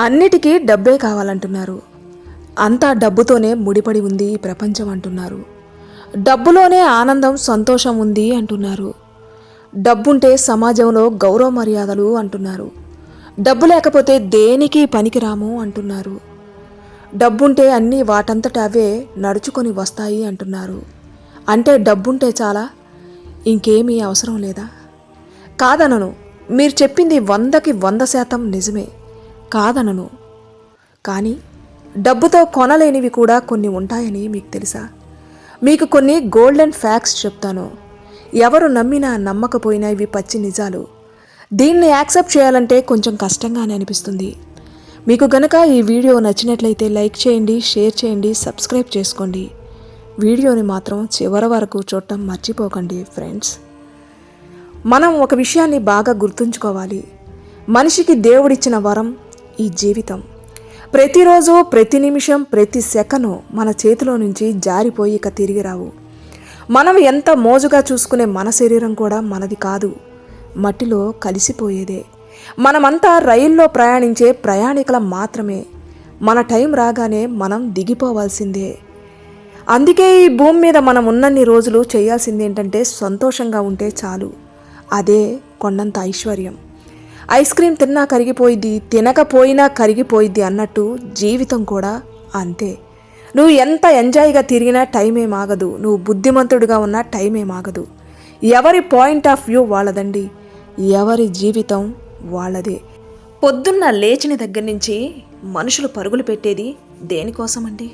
అన్నిటికీ డబ్బే కావాలంటున్నారు. అంతా డబ్బుతోనే ముడిపడి ఉంది ఈ ప్రపంచం అంటున్నారు. డబ్బులోనే ఆనందం సంతోషం ఉంది అంటున్నారు. డబ్బుంటే సమాజంలో గౌరవ మర్యాదలు అంటున్నారు. డబ్బు లేకపోతే దేనికి పనికిరాము అంటున్నారు. డబ్బుంటే అన్నీ వాటంతట అవే నడుచుకొని వస్తాయి అంటున్నారు. అంటే డబ్బుంటే చాలా? ఇంకేమీ అవసరం లేదా? కాదనను. మీరు చెప్పింది వందకి వంద శాతం నిజమే. కాదనను. కానీ డబ్బుతో కొనలేనివి కూడా కొన్ని ఉంటాయని మీకు తెలుసా? మీకు కొన్ని గోల్డెన్ ఫ్యాక్ట్స్ చెప్తాను. ఎవరు నమ్మినా నమ్మకపోయినా ఇవి పచ్చి నిజాలు. దీన్ని యాక్సెప్ట్ చేయాలంటే కొంచెం కష్టంగానే అనిపిస్తుంది. మీకు గనక ఈ వీడియో నచ్చినట్లయితే లైక్ చేయండి షేర్ చేయండి సబ్స్క్రైబ్ చేసుకోండి. వీడియోని మాత్రం చివరి వరకు చూడటం మర్చిపోకండి ఫ్రెండ్స్. మనం ఒక విషయాన్ని బాగా గుర్తుంచుకోవాలి. మనిషికి దేవుడిచ్చిన వరం ఈ జీవితం. ప్రతిరోజు ప్రతి నిమిషం ప్రతి సెకను మన చేతిలో నుంచి జారిపోయి ఇక తిరిగి రావు. మనం ఎంత మోజుగా చూసుకునే మన శరీరం కూడా మనది కాదు. మట్టిలో కలిసిపోయేదే. మనమంతా రైల్లో ప్రయాణించే ప్రయాణికుల మాత్రమే. మన టైం రాగానే మనం దిగిపోవాల్సిందే. అందుకే ఈ భూమి మీద మనం ఉన్నన్ని రోజులు చేయాల్సింది ఏంటంటే సంతోషంగా ఉంటే చాలు. అదే కొండంత ఐశ్వర్యం. ఐస్ క్రీమ్ తిన్నా కరిగిపోయిద్ది తినకపోయినా కరిగిపోయిద్ది అన్నట్టు జీవితం కూడా అంతే. నువ్వు ఎంత ఎంజాయ్గా తిరిగినా టైమే ఆగదు. నువ్వు బుద్ధిమంతుడిగా ఉన్నా టైమే ఆగదు. ఎవరి పాయింట్ ఆఫ్ వ్యూ వాళ్ళదండి. ఎవరి జీవితం వాళ్ళదే. పొద్దున్న లేచిన దగ్గర నుంచి మనుషులు పరుగులు పెట్టేది దేనికోసమండి?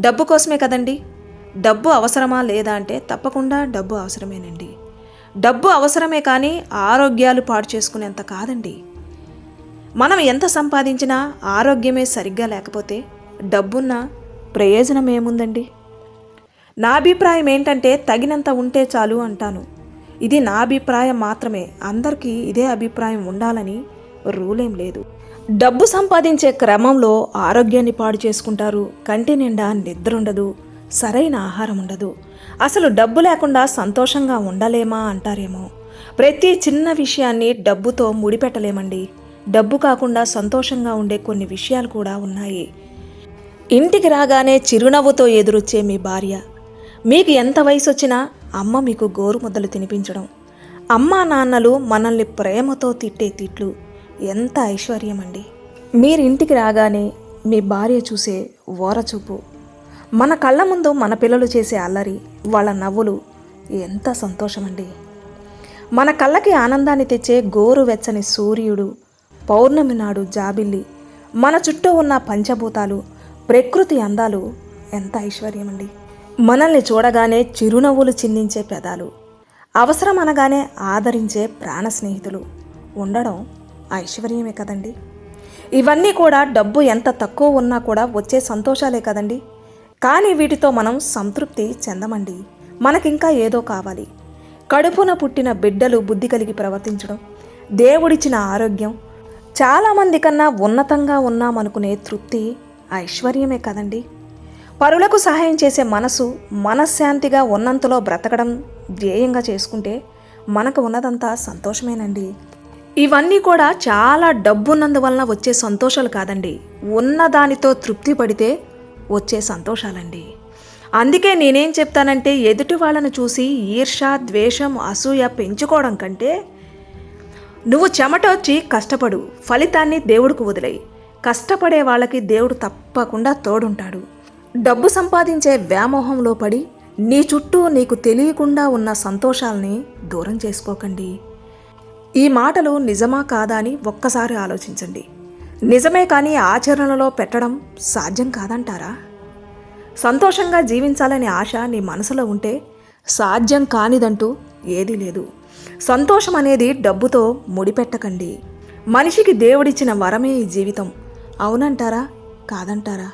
డబ్బు కోసమే కదండి. డబ్బు అవసరమా లేదా అంటే తప్పకుండా డబ్బు అవసరమేనండి. డబ్బు అవసరమే కానీ ఆరోగ్యాలు పాడు చేసుకునేంత కాదండి. మనం ఎంత సంపాదించినా ఆరోగ్యమే సరిగ్గా లేకపోతే డబ్బున్న ప్రయోజనం ఏముందండి? నా అభిప్రాయం ఏంటంటే తగినంత ఉంటే చాలు అంటాను. ఇది నా అభిప్రాయం మాత్రమే. అందరికీ ఇదే అభిప్రాయం ఉండాలని రూలేం లేదు. డబ్బు సంపాదించే క్రమంలో ఆరోగ్యాన్ని పాడు చేసుకుంటారు. కంటి నిండా నిద్ర ఉండదు. సరైన ఆహారం ఉండదు. అసలు డబ్బు లేకుండా సంతోషంగా ఉండలేమా అంటారేమో. ప్రతి చిన్న విషయాన్ని డబ్బుతో ముడిపెట్టలేమండి. డబ్బు కాకుండా సంతోషంగా ఉండే కొన్ని విషయాలు కూడా ఉన్నాయి. ఇంటికి రాగానే చిరునవ్వుతో ఎదురొచ్చే మీ భార్య. మీకు ఎంత వయసు వచ్చినా అమ్మ మీకు గోరు ముద్దలు తినిపించడం. అమ్మా నాన్నలు మనల్ని ప్రేమతో తిట్టే తిట్లు. ఎంత ఐశ్వర్యం అండి రాగానే మీ భార్య చూసే ఓరచూపు. మన కళ్ళ ముందు మన పిల్లలు చేసే అల్లరి వాళ్ళ నవ్వులు ఎంత సంతోషమండి. మన కళ్ళకి ఆనందాన్ని తెచ్చే గోరువెచ్చని సూర్యుడు పౌర్ణమి నాడు జాబిల్లి మన చుట్టూ ఉన్న పంచభూతాలు ప్రకృతి అందాలు ఎంత ఐశ్వర్యమండి. మనల్ని చూడగానే చిరునవ్వులు చిందించే పెదాలు అవసరం అనగానే ఆదరించే ప్రాణ స్నేహితులు. ఉండడం ఐశ్వర్యమే కదండి. ఇవన్నీ కూడా డబ్బు ఎంత తక్కువ ఉన్నా కూడా వచ్చే సంతోషాలే కదండి. కానీ వీటితో మనం సంతృప్తి చెందమండి. మనకింకా ఏదో కావాలి. కడుపున పుట్టిన బిడ్డలు బుద్ధి కలిగి ప్రవర్తించడం దేవుడిచ్చిన ఆరోగ్యం చాలామంది కన్నా ఉన్నతంగా ఉన్నామనుకునే తృప్తి ఐశ్వర్యమే కదండి. పరులకు సహాయం చేసే మనసు మనశ్శాంతిగా ఉన్నంతలో బ్రతకడం ధ్యేయంగా చేసుకుంటే మనకు ఉన్నదంతా సంతోషమేనండి. ఇవన్నీ కూడా చాలా డబ్బున్నందువలన వచ్చే సంతోషాలు కాదండి. ఉన్నదానితో తృప్తి పడితే వచ్చే సంతోషాలండి. అందుకే నేనేం చెప్తానంటే ఎదుటి వాళ్ళను చూసి ఈర్ష ద్వేషం అసూయ పెంచుకోవడం కంటే నువ్వు చెమటొచ్చి కష్టపడు ఫలితాన్ని దేవుడికి వదిలేయి. కష్టపడే వాళ్ళకి దేవుడు తప్పకుండా తోడుంటాడు. డబ్బు సంపాదించే వ్యామోహంలో పడి నీ చుట్టూ నీకు తెలియకుండా ఉన్న సంతోషాల్ని దూరం చేసుకోకండి. ఈ మాటలు నిజమా కాదా అని ఒక్కసారి ఆలోచించండి. నిజమే కానీ ఆచరణలో పెట్టడం సాధ్యం కాదంటారా? సంతోషంగా జీవించాలనే ఆశ నీ మనసులో ఉంటే సాధ్యం కానిదంటూ ఏదీ లేదు. సంతోషం అనేది డబ్బుతో ముడిపెట్టకండి. మనిషికి దేవుడిచ్చిన వరమే ఈ జీవితం. అవునంటారా? కాదంటారా?